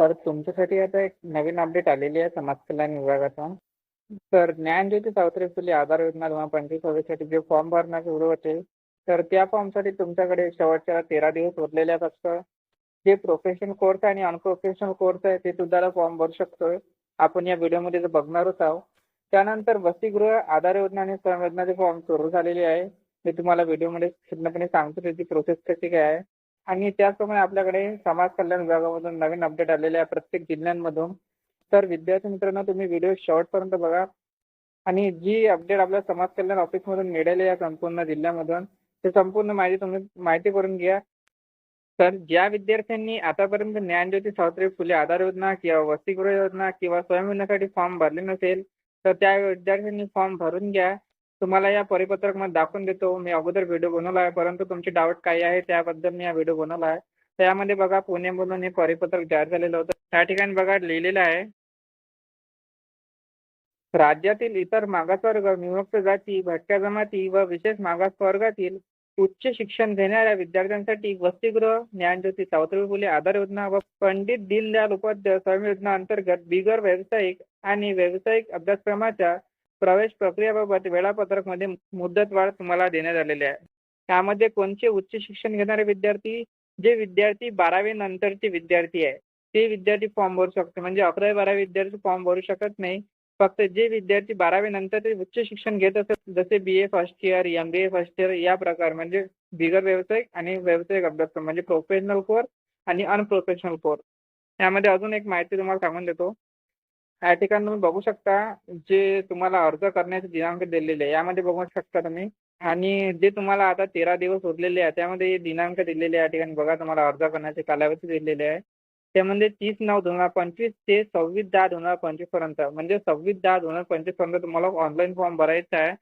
तर तुमच्यासाठी आता एक नवीन अपडेट आलेली आहे समाज कल्याण विभागातून. तर ज्ञानज्योती सावित्री फुले आधार योजना दोन हजार पंचवीस सव्वीससाठी जे फॉर्म भरण्यास सुरू होते तर त्या फॉर्मसाठी तुमच्याकडे शेवटच्या तेरा दिवस उरलेले आहेत असतं जे प्रोफेशनल कोर्स आहे आणि अनप्रोफेशनल कोर्स आहे ते सुद्धा फॉर्म भरू शकतोय. आपण या व्हिडिओमध्ये जर बघणारच आहोत. त्यानंतर वसतिगृह आधार योजना आणि श्रम योजनाचे फॉर्म सुरू झालेले आहे. मी तुम्हाला व्हिडिओमध्ये पूर्णपणे सांगतो त्याची प्रोसेस कशी काय आहे. आणि त्याचप्रमाणे आपल्याकडे समाज कल्याण विभागामधून नवीन अपडेट आलेले आहे प्रत्येक जिल्ह्यांमधून. तर विद्यार्थी मित्रांनो तुम्ही व्हिडिओ शेवटपर्यंत बघा. आणि जी अपडेट आपल्या समाज कल्याण ऑफिसमधून मिळाली आहे संपूर्ण जिल्ह्यामधून ते संपूर्ण माहिती तुम्ही माहिती करून घ्या. तर ज्या विद्यार्थ्यांनी आतापर्यंत ज्ञानज्योती सावित्री फुले आधार योजना किंवा वसतिगृह योजना किंवा स्वयंविनासाठी फॉर्म भरले नसेल तर त्या विद्यार्थ्यांनी फॉर्म भरून घ्या. तुम्हाला या परिपत्रकमध्ये दाखवून देतो. मी अगोदर व्हिडिओ बनवला आहे परंतु तुमचे डाऊट काय आहे त्याबद्दल मी हा व्हिडिओ बनवला आहे. त्यामध्ये बघा पुणे म्हणून हे परिपत्रक जाहीर झालेलं होतं. त्या ठिकाणी बघा लिहिलेलं आहे राज्यातील इतर मागासवर्ग विमुक्त जाती भटक्या जमाती व विशेष मागास वर्गातील उच्च शिक्षण घेणाऱ्या विद्यार्थ्यांसाठी वसतिगृह ज्ञानज्योती सावित्रीबाई फुले आधार योजना व पंडित दीनदयाल उपाध्याय स्वयं योजना अंतर्गत बिगर व्यावसायिक आणि व्यावसायिक अभ्यासक्रमाच्या प्रवेश प्रक्रियेबाबत वेळापत्रकमध्ये मुदतवाढ तुम्हाला देण्यात आलेली आहे. त्यामध्ये कोणते उच्च शिक्षण घेणारे विद्यार्थी जे विद्यार्थी बारावी नंतरचे विद्यार्थी आहे ते विद्यार्थी फॉर्म भरू शकतो म्हणजे अकरावी बारावी विद्यार्थी फॉर्म भरू शकत नाही. फक्त जे विद्यार्थी बारावी नंतर ते उच्च शिक्षण घेत असतात जसे B A first year M B A first year या प्रकार म्हणजे बिगर व्यावसायिक आणि व्यावसायिक अभ्यासक्रम म्हणजे प्रोफेशनल कोर्स आणि अनप्रोफेशनल कोर्स यामध्ये अजून एक माहिती तुम्हाला सांगून देतो. या ठिकाणी तुम्ही बघू शकता जे तुम्हाला अर्ज करण्याचे दिनांक दिलेले आहे. यामध्ये बघू शकता तुम्ही. आणि जे तुम्हाला आता तेरा दिवस उरलेले आहे त्यामध्ये दिनांक दिलेले या ठिकाणी बघा तुम्हाला अर्ज करण्याचे कालावधी दिलेले आहे. त्यामध्ये तीस नऊ दोन हजार पंचवीस ते सव्वीस दहा दोन हजार पंचवीसपर्यंत. म्हणजे सव्वीस दहा दोन हजार पंचवीसपर्यंत तुम्हाला ऑनलाईन फॉर्म भरायचा आहे.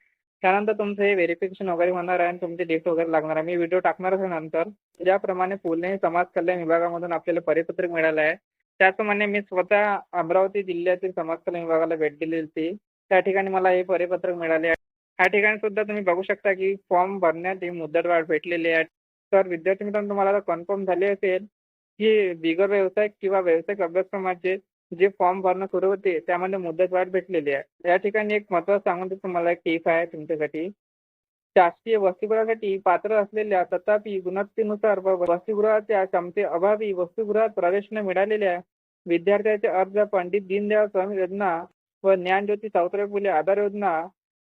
त्यानंतर तुमचं हे व्हेरिफिकेशन वगैरे होणार आहे आणि तुमची डेट वगैरे लागणार आहे. मी व्हिडिओ टाकणारच आहे नंतर. ज्याप्रमाणे पुणे समाज कल्याण विभागामधून आपल्याला परिपत्रक मिळालं आहे. त्याचप्रमाणे मी स्वतः अमरावती जिल्ह्यातील समाजकल्याण विभागाला भेट दिली होती. त्या ठिकाणी मला हे परिपत्रक मिळाले. या ठिकाणी सुद्धा तुम्ही बघू शकता की फॉर्म भरण्यात ही मुदतवाढ भेटलेली आहे. तर विद्यार्थी मित्रांनो तुम्हाला कन्फर्म झाले असेल की बिगर व्यावसायिक किंवा व्यावसायिक अभ्यासक्रमाचे जे फॉर्म भरणं सुरू होते त्यामध्ये मुदतवाढ भेटलेली आहे. या ठिकाणी एक महत्त्वाचं सांगून तुम्हाला एक टीप आहे तुमच्यासाठी. शासकीय वसतिगृहासाठी पात्र असलेल्या तथापि गुणवत्तेनुसार व वसतिगृहाच्या क्षमते अभावी वसतिगृहात प्रवेश न मिळालेल्या विद्यार्थ्याचे अर्ज पंडित दीनदयाळ स्वामी योजना व ज्ञानज्योती सावित्रीबाई फुले आधार योजना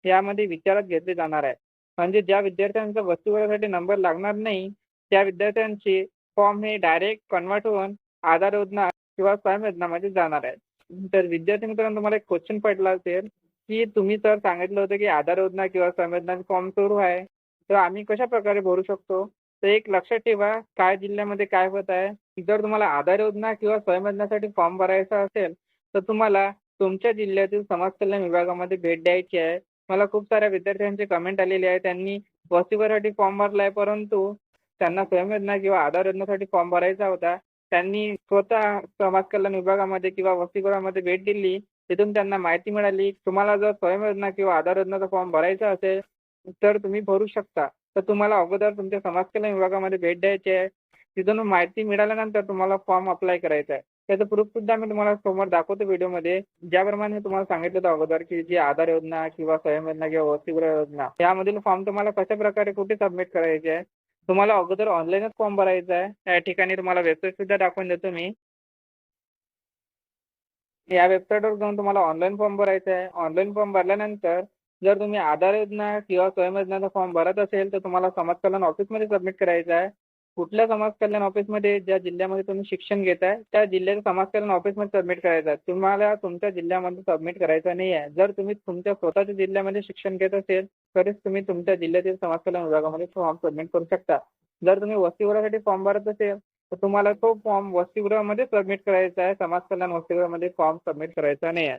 यामध्ये विचारात घेतले जाणार आहे म्हणजे ज्या विद्यार्थ्यांचा वसतिगृहासाठी नंबर लागणार नाही त्या विद्यार्थ्यांचे फॉर्म हे डायरेक्ट कन्वर्ट होऊन आधार योजना किंवा स्वयं योजनामध्ये जाणार आहे तर विद्यार्थी मित्रांनो तुम्हाला एक क्वेश्चन पडला असेल की तुम्ही सर सांगितलं होतं की आधार योजना किंवा संवेदना फॉर्म सुरू आहे. तर आम्ही कशा प्रकारे भरू शकतो? तर एक लक्षात ठेवा काय जिल्ह्यामध्ये काय होत आहे. जर तुम्हाला आधार योजना किंवा स्वयं योजनासाठी फॉर्म भरायचा असेल तर तुम्हाला तुमच्या जिल्ह्यातील समाज कल्याण विभागामध्ये भेट द्यायची आहे. मला खूप साऱ्या विद्यार्थ्यांचे कमेंट आलेले आहे त्यांनी वसतिगृहासाठी फॉर्म भरला आहे परंतु त्यांना स्वयं योजना किंवा आधार योजनेसाठी फॉर्म भरायचा होता. त्यांनी स्वतः समाज कल्याण विभागामध्ये किंवा वसतिगृहामध्ये भेट दिली. तिथून त्यांना माहिती मिळाली. तुम्हाला जर स्वयं योजना किंवा आधार योजनाचा फॉर्म भरायचा असेल तर तुम्ही भरू शकता. तर तुम्हाला अगोदर तुमच्या समाज कल्याण विभागामध्ये भेट द्यायची आहे. तिथून माहिती मिळाल्यानंतर तुम्हाला फॉर्म अप्लाय करायचा आहे. त्याचं प्रूफ सुद्धा मी तुम्हाला समोर दाखवतो व्हिडिओमध्ये. ज्याप्रमाणे तुम्हाला सांगितलं होतं अगोदर की जी आधार योजना किंवा स्वयं योजना किंवा वसतिगृह योजना यामधील फॉर्म तुम्हाला कशा प्रकारे कुठे सबमिट करायचे आहे तुम्हाला अगोदर ऑनलाईनच फॉर्म भरायचा आहे. त्या ठिकाणी तुम्हाला वेबसाईट सुद्धा दाखवून देतो मी. या वेबसाईटवर जाऊन तुम्हाला ऑनलाईन फॉर्म भरायचा आहे. ऑनलाईन फॉर्म भरल्यानंतर जर तुम्ही आधार योजना किंवा स्वयं योजनाचा फॉर्म भरत असेल तर तुम्हाला समाज कल्याण ऑफिसमध्ये सबमिट करायचा आहे. कुठल्या समाज कल्याण ऑफिसमध्ये ज्या जिल्ह्यामध्ये तुम्ही शिक्षण घेत आहे त्या जिल्ह्याच्या समाज कल्याण ऑफिसमध्ये सबमिट करायचं आहे. तुम्हाला तुमच्या जिल्ह्यामध्ये सबमिट करायचं नाही आहे. जर तुम्ही तुमच्या स्वतःच्या जिल्ह्यामध्ये शिक्षण घेत असेल तरच तुम्ही तुमच्या जिल्ह्यातील समाज कल्याण विभागामध्ये फॉर्म सबमिट करू शकता. जर तुम्ही वसतिगृहासाठी फॉर्म भरत असेल तर तुम्हाला तो फॉर्म वसतिगृहामध्ये सबमिट करायचा आहे. समाज कल्याण वसतिगृहामध्ये फॉर्म सबमिट करायचा नाही आहे.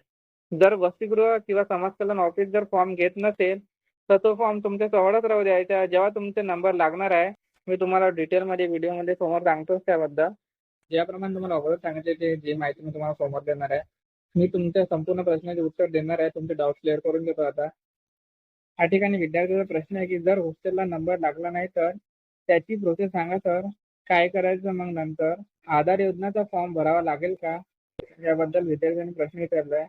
जर वसतिगृह किंवा समाज कल्याण ऑफिस जर फॉर्म घेत नसेल तर तो फॉर्म तुमच्या जवळच राहू द्यायचा जेव्हा तुमचे नंबर लागणार आहे मी तुम्हाला डिटेलमध्ये व्हिडिओमध्ये समोर सांगतोच त्याबद्दल. ज्याप्रमाणे तुम्हाला अगोदर सांगितले जे माहिती मी तुम्हाला समोर देणार आहे मी तुमच्या संपूर्ण प्रश्नाचे उत्तर देणार आहे. तुमचे डाऊट क्लिअर करून देतो आता. या ठिकाणी विद्यार्थ्याचा प्रश्न आहे की जर हॉस्टेलला नंबर लागला नाही तर त्याची प्रोसेस सांगा सर काय करायचं मग नंतर? आधार योजनाचा फॉर्म भरावा लागेल का? याबद्दल विद्यार्थ्यांनी प्रश्न विचारलाय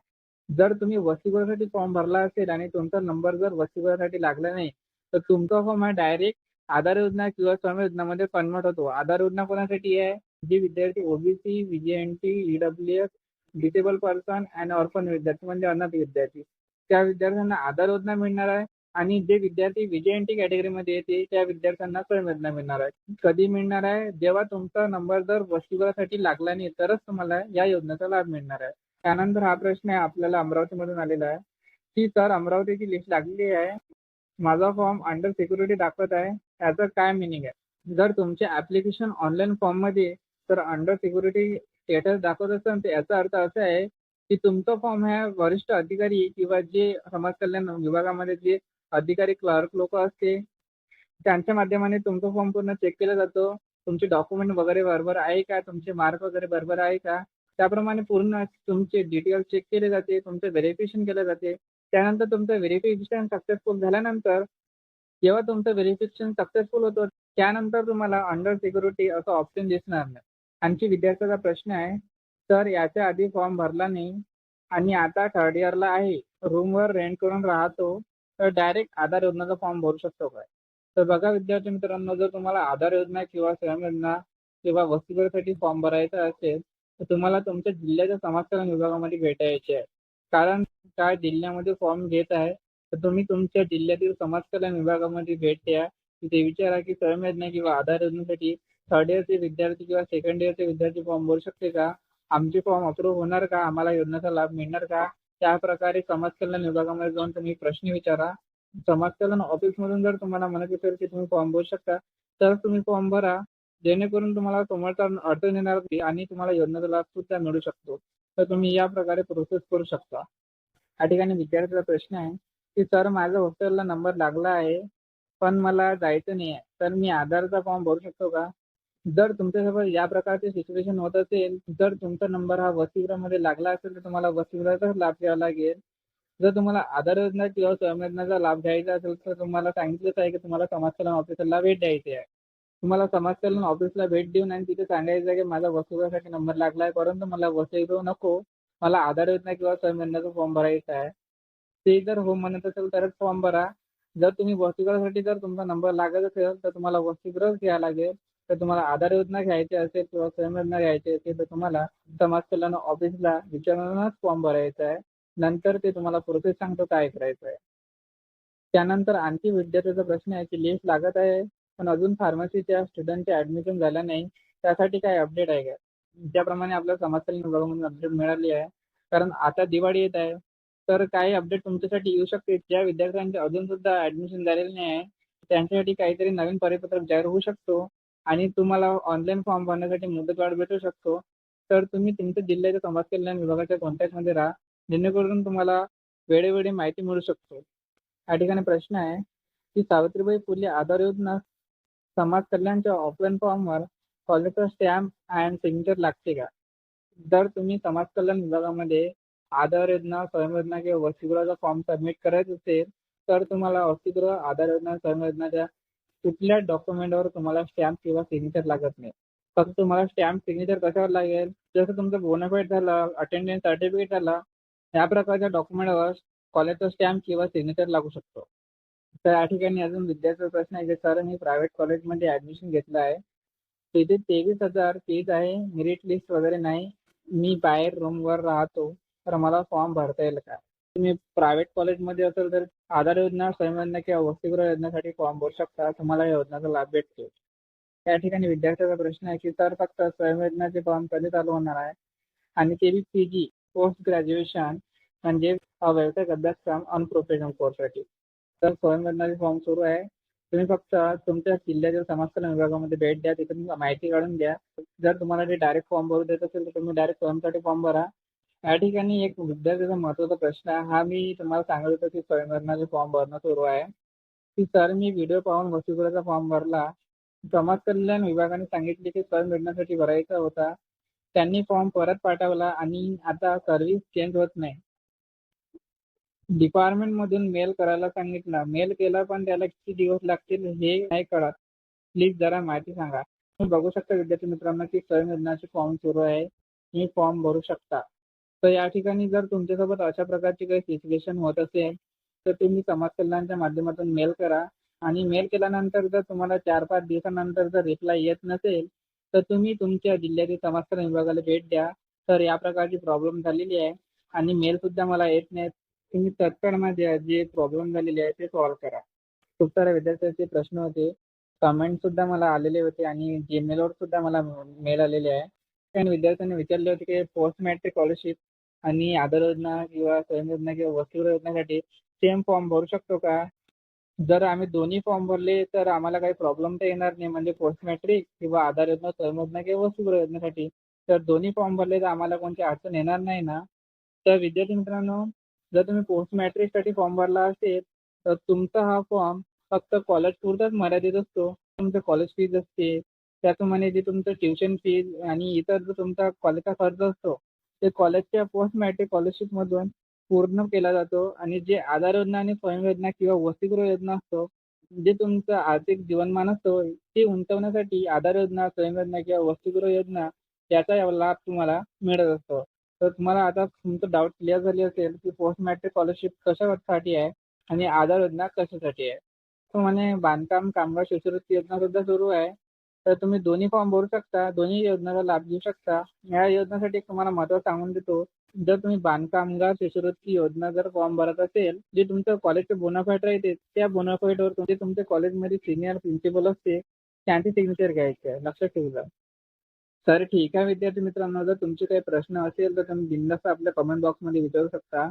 जर तुम्ही वसतिगृहासाठी फॉर्म भरला असेल आणि तुमचा नंबर जर वसतिगृहासाठी लागला नाही तर तुमचा फॉर्म हा डायरेक्ट आधार योजना किंवा स्वयं योजनामध्ये कन्वर्ट होतो. आधार योजना कोणासाठी आहे? जे विद्यार्थी OBC VJNT E W S disable person and orphan विद्यार्थी म्हणजे अनाथ विद्यार्थी. त्या विद्यार्थ्यांना आधार योजना मिळणार आहे? आणि जे विद्यार्थी विजय एन टी कॅटेगरीमध्ये येते त्या विद्यार्थ्यांना प्रेरणा मिळणार आहे कधी मिळणार आहे? जेव्हा तुमचा नंबर जर वसतिगृहासाठी लागला नाही तरच तुम्हाला या योजनेचा लाभ मिळणार आहे. त्यानंतर हा प्रश्न आहे आपल्याला अमरावतीमधून आलेला आहे. की सर अमरावतीची लिस्ट लागलेली आहे. माझा फॉर्म अंडर सिक्युरिटी दाखवत आहे. याचं काय मिनिंग आहे? जर तुमचे ऍप्लिकेशन ऑनलाईन फॉर्ममध्ये तर अंडर सिक्युरिटी स्टेटस दाखवत असेल तर याचा अर्थ असा आहे की तुमचा फॉर्म ह्या वरिष्ठ अधिकारी किंवा जे समाज कल्याण विभागामध्ये जे अधिकारी क्लर्क लोक असते त्यांच्या माध्यमाने तुमचा फॉर्म पूर्ण चेक केला जातो. तुमचे डॉक्युमेंट वगैरे बरोबर आहे का? तुमचे मार्क वगैरे बरोबर आहे का? त्याप्रमाणे पूर्ण तुमचे डिटेल्स चेक केले जाते तुमचं व्हेरिफिकेशन केलं जाते. त्यानंतर तुमचं व्हेरिफिकेशन सक्सेसफुल झाल्यानंतर जेव्हा तुमचं व्हेरिफिकेशन सक्सेसफुल होतं त्यानंतर तुम्हाला अंडर सिक्युरिटी असं ऑप्शन दिसणार नाही. आणखी विद्यार्थ्याचा प्रश्न आहे तर याच्या आधी फॉर्म भरला नाही आणि आता थर्ड इयरला आहे. रूमवर रेंट करून राहतो. तर डायरेक्ट आधार योजनाचा फॉर्म भरू शकतो काय? तर बघा विद्यार्थी मित्रांनो जर तुम्हाला आधार योजना किंवा स्वयं योजना किंवा वसतिगृहासाठी फॉर्म भरायचा असेल तर तुम्हाला तुमच्या जिल्ह्याच्या समाज कल्याण विभागामध्ये भेटायचे आहे. कारण काय? जिल्ह्यामध्ये फॉर्म घेत आहे तर तुम्ही तुमच्या जिल्ह्यातील समाज कल्याण विभागामध्ये भेट द्या तिथे विचारा की स्वयं योजना किंवा आधार योजनेसाठी थर्ड इयरचे विद्यार्थी किंवा सेकंड इयरचे विद्यार्थी फॉर्म भरू शकते का? आमचे फॉर्म अप्रूव्ह होणार का? आम्हाला योजनेचा लाभ मिळणार का? त्या प्रकारे समाज कल्याण विभागामध्ये जाऊन तुम्ही प्रश्न विचारा. समाज कल्याण ऑफिसमधून जर तुम्हाला म्हणत असेल की तुम्ही फॉर्म भरू शकता. तर तुम्ही फॉर्म भरा. जेणेकरून तुम्हाला समोरचा अडचण येणार नाही आणि तुम्हाला योजनेचा लाभ सुद्धा मिळू शकतो. तर तुम्ही या प्रकारे प्रोसेस करू शकता. या ठिकाणी विद्यार्थ्याचा प्रश्न आहे की सर माझा हॉस्टेलला नंबर लागला आहे पण मला जायचं नाही आहे. तर मी आधारचा फॉर्म भरू शकतो का? जर तुमच्यासोबत या प्रकारचे सिच्युएशन होत असेल जर तुमचा नंबर हा वसतिगृहामध्ये लागला असेल तर तुम्हाला वसतिगृहाचाच लाभ घ्यावा लागेल. जर तुम्हाला आधार योजना किंवा स्वयंयोजनाचा लाभ घ्यायचा असेल तर तुम्हाला सांगितलंच आहे की तुम्हाला समाजकल्याण ऑफिसरला भेट द्यायची आहे. तुम्हाला समाजकल्याण ऑफिसला भेट देऊन आणि तिथे सांगायचं आहे की माझा वसतिगृहासाठी नंबर लागला आहे परंतु मला वसतिगृह नको. मला आधार योजना किंवा स्वयंयोजनाचा फॉर्म भरायचा आहे. ते जर हो म्हणत असेल तरच फॉर्म भरा. जर तुम्ही वसतिगृहासाठी जर तुमचा नंबर लागत असेल तर तुम्हाला वसतिगृहच घ्यावा लागेल. तर तुम्हाला आधार योजना घ्यायची असेल किंवा स्वयं योजना घ्यायची असेल तर तुम्हाला समाज कल्याण ऑफिसला विचारूनच फॉर्म भरायचा आहे. नंतर ते तुम्हाला प्रोसेस सांगतो काय करायचं आहे. त्यानंतर आणखी विद्यार्थ्याचा प्रश्न आहे की लिस्ट लागत आहे पण अजून फार्मसीच्या स्टुडंटचे ॲडमिशन झालं नाही. त्यासाठी काय अपडेट आहे का? ज्याप्रमाणे आपल्या समाज कल्याण विभागामधून अपडेट मिळाली आहे. कारण आता दिवाळी येत आहे. तर काही अपडेट तुमच्यासाठी येऊ शकते ज्या विद्यार्थ्यांचे अजून सुद्धा ॲडमिशन झालेले नाही आहे त्यांच्यासाठी काहीतरी नवीन परिपत्रक जाहीर होऊ शकतो. आणि तुम्हाला ऑनलाईन फॉर्म भरण्यासाठी मुदतवाढ भेटू शकतो. तर तुम्ही तुमच्या जिल्ह्याच्या समाज कल्याण विभागाच्या कॉन्टॅक्टमध्ये राहा. जेणेकरून तुम्हाला वेळोवेळी माहिती मिळू शकतो. या ठिकाणी प्रश्न आहे की सावित्रीबाई फुले आधार योजना समाज कल्याणच्या ऑफलाईन फॉर्मवर कॉलेजचा स्टॅम्प अँड सिग्नेचर लागते का? जर तुम्ही समाज कल्याण विभागामध्ये आधार योजना स्वयं योजना किंवा वसतिगृहाचा फॉर्म सबमिट करायचा असेल तर तुम्हाला वसतिगृह आधार योजना स्वयं योजनाच्या कुठल्या डॉक्युमेंटवर तुम्हाला स्टॅम्प किंवा सिग्नेचर लागत नाही. फक्त तुम्हाला स्टॅम्प सिग्नेचर कशावर लागेल? जसं तुमचं बोनाफाईड झालं अटेंडन्स सर्टिफिकेट झालं या प्रकारच्या डॉक्युमेंटवर कॉलेजचा स्टॅम्प किंवा सिग्नेचर लागू शकतो. तर या ठिकाणी अजून विद्यार्थ्याचा प्रश्न आहे की सर मी प्रायव्हेट कॉलेजमध्ये ॲडमिशन घेतलं आहे. तिथे तेवीस हजार फीज आहे मेरिट लिस्ट वगैरे नाही. मी बाहेर रूमवर राहतो तर मला फॉर्म भरता येईल का? तुम्ही प्रायव्हेट कॉलेजमध्ये असेल तर आधार योजना स्वयं किंवा वसतिगृह योजनेसाठी फॉर्म भरू शकता तुम्हाला या योजनेचा लाभ भेटतो. या ठिकाणी विद्यार्थ्याचा प्रश्न आहे की सर फक्त स्वयंयोजनाचे फॉर्म कधी चालू होणार आहे? आणि ते B P G post graduation म्हणजे व्यावसायिक अभ्यासक्रम अनप्रोफेशनल कोर्ससाठी. तर स्वयंयोजनाचे फॉर्म सुरू आहे. तुम्ही फक्त तुमच्या जिल्ह्यातील समाजकल्याण विभागामध्ये भेट द्या तिथून माहिती काढून द्या जर तुम्हाला ते डायरेक्ट फॉर्म भरू देत असेल तर तुम्ही डायरेक्ट स्वयंसाठी फॉर्म भरा. या ठिकाणी एक विद्यार्थ्याचा महत्त्वाचा प्रश्न आहे. हा मी तुम्हाला सांगत होतो की स्वयं योजनाचे फॉर्म भरणं सुरू आहे. की सर मी व्हिडिओ पाहून वसतिगृहाचा फॉर्म भरला. समाज कल्याण विभागाने सांगितले की स्वयं मिळण्यासाठी भरायचा होता. त्यांनी फॉर्म परत पाठवला आणि आता सर्व्हिस चेंज होत नाही. डिपार्टमेंटमधून मेल करायला सांगितलं. मेल केला पण त्याला किती दिवस लागतील हे नाही कळत. प्लीज जरा माहिती सांगा. तुम्ही बघू शकता विद्यार्थी मित्रांनो की स्वयं योजनाचे फॉर्म सुरू आहे. तुम्ही फॉर्म भरू शकता. तर या ठिकाणी जर तुमच्यासोबत अशा प्रकारची काही सिच्युएशन होत असेल तर तुम्ही समाज कल्याणच्या माध्यमातून मेल करा. आणि मेल केल्यानंतर जर तुम्हाला चार पाच दिवसानंतर जर रिप्लाय येत नसेल तर तुम्ही तुमच्या जिल्ह्यातील समाज कल्याण विभागाला भेट द्या. तर या प्रकारची प्रॉब्लेम झालेली आहे. आणि मेल सुद्धा मला येत नाहीत. तुम्ही तत्काळ माझे जे प्रॉब्लेम झालेले आहे ते सॉल्व्ह करा. खूप साऱ्या विद्यार्थ्यांचे प्रश्न होते. कमेंट सुद्धा मला आलेले होते आणि जीमेलवर सुद्धा मला मेल आलेले आहे. आणि विद्यार्थ्यांनी विचारले होते की पोस्ट मॅट्रिक स्कॉलरशिप आणि आधार योजना किंवा स्वयं योजना किंवा वसतिगृह योजनेसाठी सेम फॉर्म भरू शकतो का? जर आम्ही दोन्ही फॉर्म भरले तर आम्हाला काही प्रॉब्लेम तर येणार नाही. म्हणजे पोस्ट मॅट्रिक किंवा आधार योजना स्वयं योजना किंवा वसतिगृह योजनेसाठी तर दोन्ही फॉर्म भरले तर आम्हाला कोणती अडचण येणार नाही ना? तर विद्यार्थी मित्रांनो जर तुम्ही पोस्ट मॅट्रिकसाठी फॉर्म भरला असेल तर तुमचा हा फॉर्म फक्त कॉलेज पुरताच मर्यादित असतो. तुमचं कॉलेज फीज असते. त्याप्रमाणे जे तुमचं ट्युशन फीज आणि इतर जो तुमचा कॉलेजचा खर्च असतो ते कॉलेजच्या पोस्ट मॅट्रिक स्कॉलरशिपमधून पूर्ण केला जातो. आणि जे आधार योजना आणि स्वयं योजना किंवा वसतिगृह योजना असतो जे तुमचं आर्थिक जीवनमान असतो ते उंचवण्यासाठी आधार योजना स्वयं योजना किंवा वसतिगृह योजना त्याचा लाभ तुम्हाला मिळत असतो. तर तुम्हाला आता तुमचं डाऊट क्लिअर झाली असेल की पोस्ट मॅट्रिक स्कॉलरशिप कशासाठी आहे आणि आधार योजना कशासाठी आहे. त्याप्रमाणे बांधकाम कामगार शिष्यवृत्ती योजना सुद्धा सुरू आहे. तर तुम्ही दोन्ही फॉर्म भरू शकता दोन्ही योजनेचा लाभ घेऊ शकता. या योजनेसाठी एक तुम्हाला महत्त्व सांगून देतो. जर तुम्ही बांधकामगार शिष्यवृत्ती योजना जर फॉर्म भरत असेल जे तुमचं कॉलेजचे बोनाफाईट राहते त्या बोनाफाईटवर तुमचे तुमच्या कॉलेजमध्ये सिनियर प्रिन्सिपल असते त्यांची सिग्नेचर घ्यायची. आहे लक्षात ठेवा तर ठीक आहे विद्यार्थी मित्रांनो जर तुमचे काही प्रश्न असेल तर तुम्ही बिंदास्त आपल्या कमेंट बॉक्समध्ये विचारू शकता.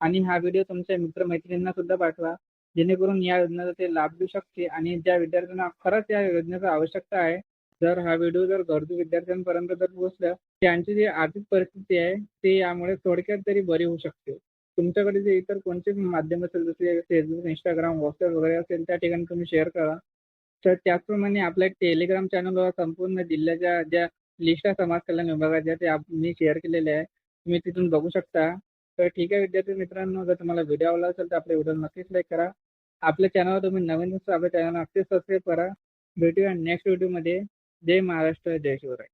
आणि हा व्हिडिओ तुमच्या मित्रमैत्रिणींना सुद्धा पाठवा. जेणेकरून या योजनेचा ते लाभ घेऊ शकते. आणि ज्या विद्यार्थ्यांना खरंच या योजनेची आवश्यकता आहे जर हा व्हिडिओ जर गरजू विद्यार्थ्यांपर्यंत जर पोहोचला त्यांची जी आर्थिक परिस्थिती आहे ते यामुळे थोडक्यात तरी बरी होऊ शकते. तुमच्याकडे जे इतर कोणते माध्यम असेल जसे फेसबुक इंस्टाग्राम व्हॉट्सअप वगैरे असेल त्या ठिकाणी तुम्ही शेअर करा. तर त्याचप्रमाणे आपल्या टेलिग्राम चॅनलवर संपूर्ण जिल्ह्याच्या ज्या लिस्ट आहे समाज कल्याण विभागाच्या ते मी शेअर केलेल्या आहे. तुम्ही तिथून बघू शकता. तर ठीक आहे विद्यार्थी मित्रांनो जर तुम्हाला व्हिडिओ आवडला असेल तर आपल्या व्हिडिओ नक्कीच लाईक करा. आपल्या चॅनलवर तुम्ही नवीन आपल्या चॅनल नक्कीच सबस्क्राईब करा. भेटूया नेक्स्ट व्हिडिओमध्ये जय महाराष्ट्र जय शिवराय.